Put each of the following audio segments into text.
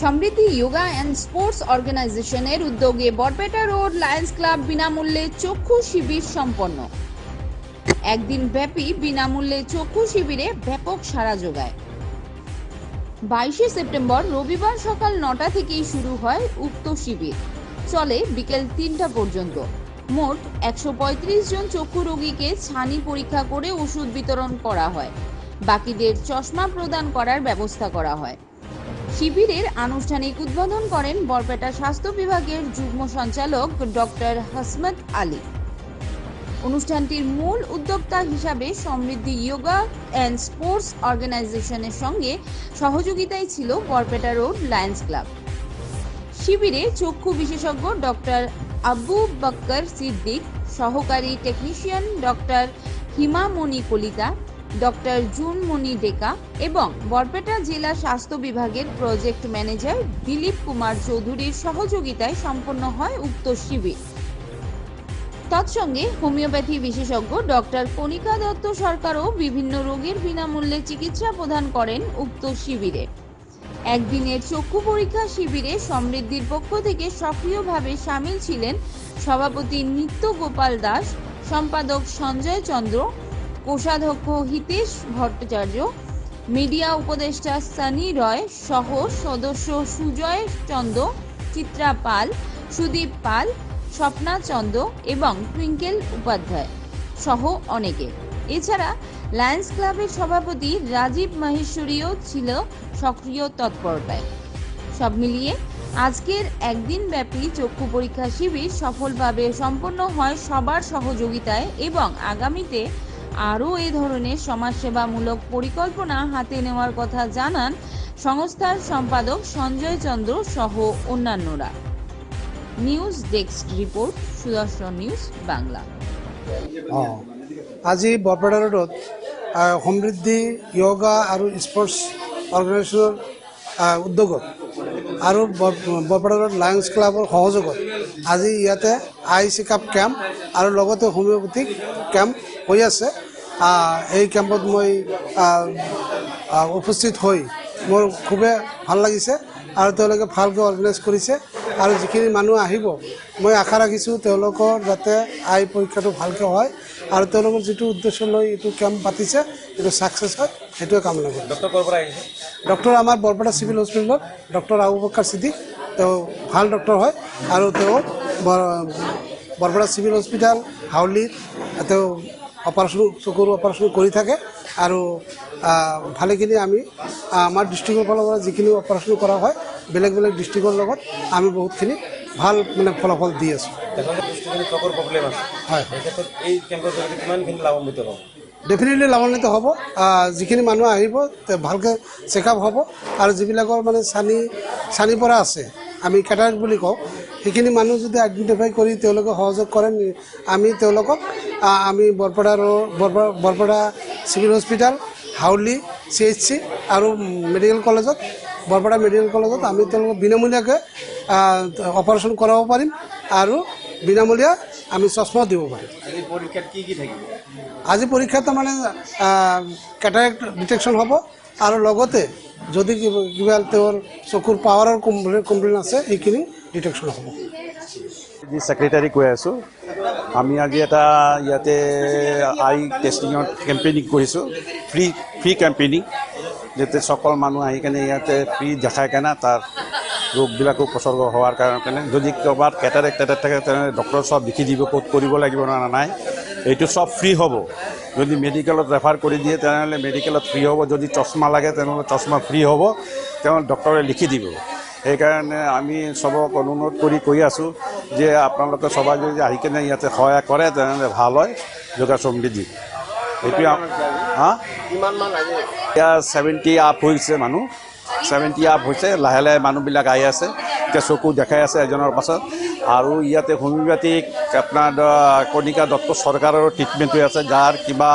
Samriddhi yoga and sports অর্গানাইজেশনের উদ্যোগে Barpeta road Lions club বিনামূল্যে চক্ষু শিবির সম্পন্ন। একদিন ব্যাপী বিনামূল্যে চক্ষু শিবিরে ব্যাপক সাড়া যোগায়। বাইশে সেপ্টেম্বর রবিবার সকাল নটা থেকেই শুরু হয় উক্ত শিবির। চলে বিকেল তিনটা পর্যন্ত। মোট একশো পঁয়ত্রিশ জন চক্ষু রোগীকে ছানি পরীক্ষা করে ওষুধ বিতরণ করা হয়। বাকিদের চশমা প্রদান করার ব্যবস্থা করা হয়। শিবিরের আনুষ্ঠানিক উদ্বোধন করেন বরপেটা স্বাস্থ্য বিভাগের যুগ্ম সঞ্চালক ডক্টর হাসমত আলী। অনুষ্ঠানটির মূল উদ্যোক্তা হিসাবে সমৃদ্ধি যোগা অ্যান্ড স্পোর্টস অর্গানাইজেশনের সঙ্গে সহযোগিতায় ছিল বরপেটা রোড লায়ন্স ক্লাব। শিবিরে চক্ষু বিশেষজ্ঞ ডক্টর আবু বক্কর সিদ্দিক, সহকারী technician doctor Himamoni Kalita doctor Junmoni Deka এবং বরপেটা জেলা স্বাস্থ্য বিভাগের প্রজেক্ট ম্যানেজার দিলীপ কুমার চৌধুরীর সহযোগিতায় সম্পন্ন হয় উক্ত শিবির। তৎসঙ্গে হোমিওপ্যাথি বিশেষজ্ঞ ডক্টর কণিকা দত্ত সরকারও বিভিন্ন রোগের বিনামূল্যে চিকিৎসা প্রদান করেন উক্ত শিবিরে। একদিনের চক্ষু পরীক্ষা শিবিরে সমৃদ্ধির পক্ষ থেকে সক্রিয়ভাবে সামিল ছিলেন সভাপতি নিত্য গোপাল দাস, সম্পাদক সঞ্জয় চন্দ্র কোষাধ্যক্ষ হিতেশ ভট্টাচার্য, মিডিয়া উপদেষ্টা সানি রয় সহ সদস্য সুজয় চন্দ্র চিত্রা পাল, সুদীপ পাল, স্বপ্না চন্দ এবং টুইঙ্কেল উপাধ্যায় সহ অনেকে। এছাড়া লায়ন্স ক্লাবের সভাপতি রাজীব মাহেশ্বরীও ছিল সক্রিয় তৎপরতায়। সব মিলিয়ে আজকের একদিন ব্যাপী চক্ষু পরীক্ষা শিবির সফলভাবে সম্পন্ন হয় সবার সহযোগিতায় এবং আগামীতে আরও এ ধরনের সমাজসেবামূলক পরিকল্পনা হাতে নেওয়ার কথা জানান সংস্থার সম্পাদক সঞ্জয় চন্দ্র সহ অন্যান্যরা। News desk report, Sudarshan news, Bangla. আজি বৰপেটা ৰোডত সমৃদ্ধি য়োগা আৰু স্পৰ্টছ অৰ্গেনাইজেশ্যনৰ উদ্যোগত আৰু বৰপেটা ৰোড লায়ন্স ক্লাবৰ সহযোগত আজি ইয়াতে আই চেকআপ কেম্প আৰু লগতে হোমিঅ'পেথিক কেম্প হৈ আছে। এই কেম্পত মই উপস্থিত হৈ মোৰ খুবেই ভালো লাগিছে আৰু তেওঁলোকে ভালকৈ অৰ্গেনাইজ কৰিছে আৰু যিখিনি মানুহ আহিব মই আশা ৰাখিছোঁ তেওঁলোকৰ যাতে আই পৰীক্ষাটো ভালকৈ হয় আৰু তেওঁলোকৰ যিটো উদ্দেশ্য লৈ এইটো কেম্প পাতিছে এইটো ছাকচেছ হয় সেইটোৱে কামনা কৰিম ডক্টৰ আমাৰ বৰপেটা চিভিল হস্পিটেলত ডক্টৰ আবু বক্কাৰ সিদ্দিক। তেওঁ ভালো ডক্টৰ হয় আৰু তেওঁ বৰ- বৰপেটা চিভিল হস্পিটেল হাউলিত তেওঁ অপাৰেশ্যন চকুৰ অপাৰেশ্যন কৰি থাকে আৰু ভালেখিনি আমি আমাৰ ডিষ্ট্ৰিক্টৰ ফালৰ পৰা যিখিনি অপাৰেশ্যন কৰা হয় বেলেগ বেলেগ ডিষ্ট্ৰিক্টৰ লগত আমি বহুতখিনি ভালো মানে ফলাফল দি আছোঁ। হয়। ডেফিনেটলি লাভান্বিত হ'ব? যিখিনি মানুহ আহিব ভালকৈ চেকআপ হ'ব। আৰু যিবিলাকৰ মানে চানি চানি পৰা আছে আমি কেটাৰেক্ট বুলি কওঁ সেইখিনি মানুহ যদি আইডেণ্টিফাই কৰি তেওঁলোকে সহযোগ কৰে আমি তেওঁলোকক আমি বৰপেটা ৰ- Barpeta Barpeta civil hospital Howly C H C আৰু মেডিকেল কলেজত বৰপেটা মেডিকেল কলেজত আমি তেওঁলোকক বিনামূলীয়াকৈ অপাৰেশ্যন কৰাব পাৰিম আৰু বিনামূলীয়া আমি চশমাও দিব পাৰিম। আজি পৰীক্ষাত তাৰমানে কেটাৰেক্ট ডিটেকশ্যন হ'ব আৰু লগতে যদি কিবা তেওঁৰ চকুৰ পাৱাৰৰ কমপ্লেইন কমপ্লেইন আছে, সেইখিনি ডিটেকশ্যন হ'ব। যি ছেক্ৰেটাৰী কৈ আছোঁ। আমি আজি এটা ইয়াতে আই টেষ্টিঙত কেম্পেইনিং কৰিছোঁ। ফ্ৰী ফ্ৰী কেম্পেইনিং যাতে সকলো মানুহ আহি কেনে ইয়াতে ফ্ৰী দেখাই কেনে তাৰ ৰোগবিলাকো প্ৰচৰ্গ হোৱাৰ কাৰণে, যদি ক'ৰবাত কেটাৰেক্ট টেটাৰেক্ট থাকে, তেনেহ'লে ডক্টৰ চব লিখি দিব, ক'ত কৰিব লাগিব না, নাই। এইটো চব ফ্ৰী হ'ব। যদি মেডিকেলত ৰেফাৰ কৰি দিয়ে তেনেহ'লে মেডিকেলত ফ্ৰী হ'ব। যদি চশমা লাগে তেনেহ'লে চশমা ফ্ৰী হ'ব। তেওঁ ডক্টৰে লিখি দিব। সেইকাৰণে আমি চবক অনুৰোধ কৰি কৈ আছোঁ যে আপোনালোকে সবাই যদি আহি কেনে ইয়াতে সহায় কৰে তেনেহ'লে ভালো হয়। যোগা সমৃদ্ধি এইটোৱে হা? এতিয়া ছেভেণ্টি আপ হৈছে মানুহ। ছেভেণ্টি আপ হৈছে। লাহে লাহে মানুহবিলাক আহি আছে। এতিয়া চকু দেখাই আছে এজনৰ পাছত। আৰু ইয়াতে হোমিঅ'পেথিক আপোনাৰ কণিকা দত্ত চৰকাৰৰ ট্ৰিটমেণ্ট হৈ আছে যাৰ কিবা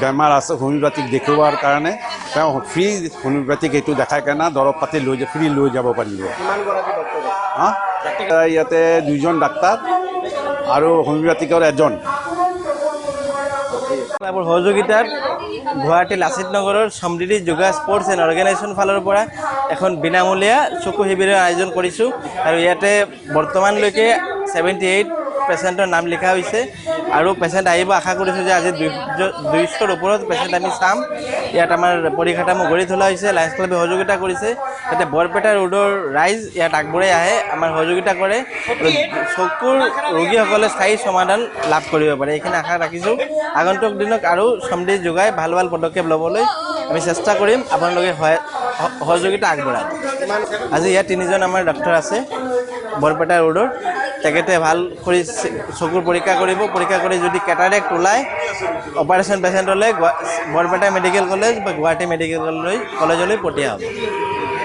বেমাৰ আছে হোমিঅ'পেথিক দেখুওৱাৰ কাৰণে। তেওঁ ফ্ৰী হোমিঅ'পেথিক এইটো দেখাই কেনে দৰৱ পাতি লৈ ফ্ৰী লৈ যাব পাৰিব। হা? ইয়াতে দুইজন ডাক্তাৰ আৰু হোমিঅ'পেথিকৰ এজন। সহযোগিতাত গুৱাহাটী লাচিত নগৰৰ Samriddhi yoga sports and organisation ফালৰ পৰা এখন বিনামূলীয়া চকু শিবিৰৰ আয়োজন কৰিছোঁ আৰু ইয়াতে বৰ্তমানলৈকে ছেভেণ্টি এইট পেচেণ্টৰ নাম লিখা হৈছে আৰু পেচেণ্ট আহিব আশা কৰিছোঁ যে আজি দুই দুইশৰ ওপৰত পেচেণ্ট আমি চাম। ইয়াত আমাৰ পৰিঘাটামো গঢ়ি তোলা হৈছে লায়ন্স ক্লাবে সহযোগিতা কৰিছে। যাতে বৰপেটা ৰোডৰ ৰাইজ ইয়াত আগবঢ়াই আহে আমাৰ সহযোগিতা কৰে। আৰু চকুৰ ৰোগীসকলে স্থায়ী সমাধান লাভ কৰিব পাৰে। এইখিনি আশা ৰাখিছোঁ। আগন্তুক দিনক আৰু সমৃদ্ধি যোগাই ভাল ভাল পদক্ষেপ ল'বলৈ আমি চেষ্টা কৰিম। আপোনালোকে সহায় সহ- সহযোগিতা আগবঢ়ায়। আজি ইয়াত তিনিজন আমাৰ ডাক্তৰ আছে, বৰপেটা ৰোডৰ। তেখেতে ভালো কৰি চকুৰ পৰীক্ষা কৰিব, পৰীক্ষা কৰি যদি কেটাৰেক্ট ওলায়, অপাৰেশ্যন পেচেণ্টলৈ বৰপেটা মেডিকেল কলেজ বা গুৱাহাটী মেডিকেল কলেজ কলেজলৈ পঠিয়া হ'ব।